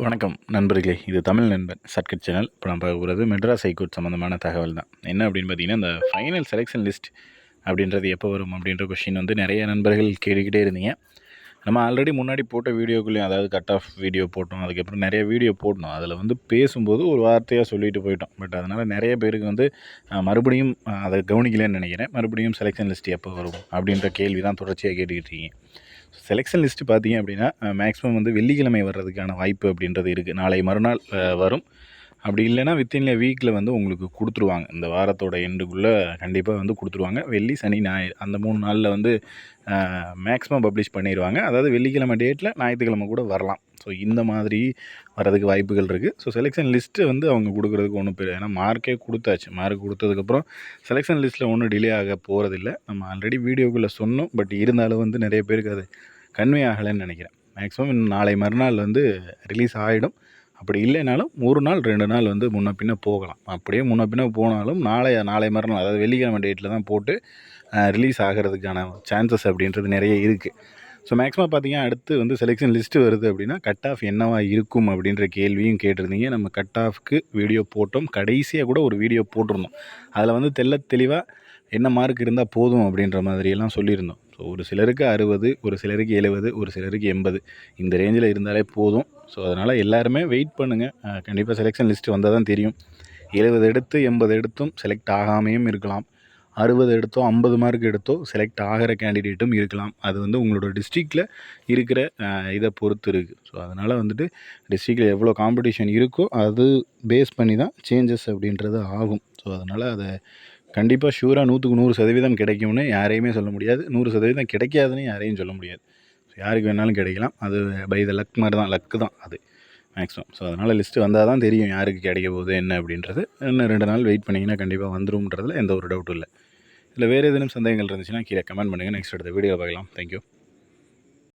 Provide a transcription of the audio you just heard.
வணக்கம் நண்பர்களே இது தமிழ் நண்பன் சர்க்கட் சேனல். இப்போ நம்ம பார்க்க போகிறது மெட்ராஸ் ஹைகோர்ட் சம்மந்தமான தகவல் தான். என்ன அப்படின்னு பார்த்தீங்கன்னா இந்த ஃபைனல் செலெக்ஷன் லிஸ்ட் அப்படின்றது எப்போ வரும் அப்படின்ற கொஷின் வந்து நிறைய நண்பர்கள் கேட்டுக்கிட்டே இருந்தீங்க. நம்ம ஆல்ரெடி முன்னாடி போட்ட வீடியோக்குள்ளேயும் அதாவது கட் ஆஃப் வீடியோ போட்டோம் அதுக்கப்புறம் நிறைய வீடியோ போட்டோம் அதில் வந்து பேசும்போது ஒரு வார்த்தையாக சொல்லிட்டு போயிட்டோம். பட் அதனால் நிறைய பேருக்கு வந்து மறுபடியும் அதை கவனிக்கலன்னு நினைக்கிறேன். மறுபடியும் செலெக்ஷன் லிஸ்ட் எப்போ வரும் அப்படின்ற கேள்வி தான் தொடர்ச்சியாக கேட்டுக்கிட்டு இருக்கீங்க. செலெக்ஷன் லிஸ்ட்டு பார்த்தீங்க அப்படின்னா மேக்ஸிமம் வந்து வெள்ளிக்கிழமை வர்றதுக்கான வாய்ப்பு அப்படின்றது இருக்குது நாளை மறுநாள் வரும். அப்படி இல்லைன்னா வித்தின் எ வீக்கில் வந்து உங்களுக்கு கொடுத்துருவாங்க. இந்த வாரத்தோட எண்டுக்குள்ளே கண்டிப்பாக வந்து கொடுத்துருவாங்க. வெள்ளி சனி ஞாயிறு அந்த மூணு நாளில் வந்து மேக்ஸிமம் பப்ளிஷ் பண்ணிடுவாங்க அதாவது வெள்ளிக்கிழமை டேட்டில் ஞாயிற்றுக்கிழமை கூட வரலாம். ஸோ இந்த மாதிரி வரதுக்கு வாய்ப்புகள் இருக்குது ஸோ செலெக்ஷன் லிஸ்ட்டு வந்து அவங்க கொடுக்குறதுக்கு ஒன்றும் பெரிய ஏன்னா மார்க்கே கொடுத்தாச்சு. மார்க் கொடுத்ததுக்கப்புறம் செலெக்ஷன் லிஸ்ட்டில் ஒன்றும் டிலே ஆக போகிறதில்ல நம்ம ஆல்ரெடி வீடியோக்குள்ளே சொன்னோம். பட் இருந்தாலும் வந்து நிறைய பேருக்கு அது கன்வே ஆகலைன்னு நினைக்கிறேன். மேக்ஸிமம் நாளை மறுநாள் வந்து ரிலீஸ் ஆகிடும் அப்படி இல்லைனாலும் ஒரு நாள் ரெண்டு நாள் வந்து முன்ன பின்ன போகலாம். அப்படியே முன்ன பின்ன போனாலும் நாளைய நாளை மறுநாள் அதாவது வெள்ளிக்கிழமை டேட்டில் தான் போட்டு ரிலீஸ் ஆகிறதுக்கான சான்சஸ் அப்படின்றது நிறைய இருக்குது ஸோ மேக்ஸிமம் பார்த்தீங்கன்னா அடுத்து வந்து செலெக்ஷன் லிஸ்ட்டு வருது அப்படின்னா கட் ஆஃப் என்னவா இருக்கும் அப்படின்ற கேள்வியும் கேட்டிருந்தீங்க. நம்ம கட் ஆஃப்க்கு வீடியோ போட்டோம். கடைசியாக கூட ஒரு வீடியோ போட்டிருந்தோம். அதில் வந்து தெல்ல தெளிவாக என்ன மார்க் இருந்தால் போதும் அப்படின்ற மாதிரியெல்லாம் சொல்லியிருந்தோம். ஸோ ஒரு சிலருக்கு அறுபது ஒரு சிலருக்கு எழுபது ஒரு சிலருக்கு எண்பது. இந்த ரேஞ்சில் இருந்தாலே போதும். ஸோ அதனால் எல்லாருமே வெயிட் பண்ணுங்கள் கண்டிப்பாக செலெக்ஷன் லிஸ்ட்டு வந்தால் தான் தெரியும். எழுபது எடுத்து எண்பது எடுத்தும் செலக்ட் ஆகாமையும் இருக்கலாம். அறுபது எடுத்தோ ஐம்பது மார்க் எடுத்தோ செலக்ட் ஆகிற கேண்டிடேட்டும் இருக்கலாம். அது வந்து உங்களோட டிஸ்ட்ரிக்டில் இருக்கிற இதை பொறுத்து இருக்குது ஸோ அதனால் வந்துட்டு டிஸ்ட்ரிக்டில் எவ்வளோ காம்படிஷன் இருக்கோ அது பேஸ் பண்ணி தான் சேஞ்சஸ் அப்படின்றது ஆகும். ஸோ அதனால் அதை கண்டிப்பாக ஷூராக நூற்றுக்கு நூறு சதவீதம் கிடைக்கும்னு யாரையுமே சொல்ல முடியாது. நூறு சதவீதம் கிடைக்காதுன்னு யாரையும் சொல்ல முடியாது. யாருக்கு வேணாலும் கிடைக்கலாம். அது பை த லக் மாதிரி தான். லக்கு தான் அது. மேக்ஸிமம் ஸோ அதனால் லிஸ்ட்டு வந்தால் தான் தெரியும் யாருக்கு கிடைக்க போகுது என்ன அப்படின்றது. இன்னும் ரெண்டு நாள் வெயிட் பண்ணிங்கன்னா கண்டிப்பாக வந்துரும்ன்றதுல எந்த ஒரு டவுட்டும் இல்லை. இல்லை வேறு ஏதேனும் சந்தேகங்கள் இருந்துச்சுன்னா கீழே கமெண்ட் பண்ணுங்கள் நெக்ஸ்ட் அடுத்த வீடியோ பார்க்கலாம். தேங்க்யூ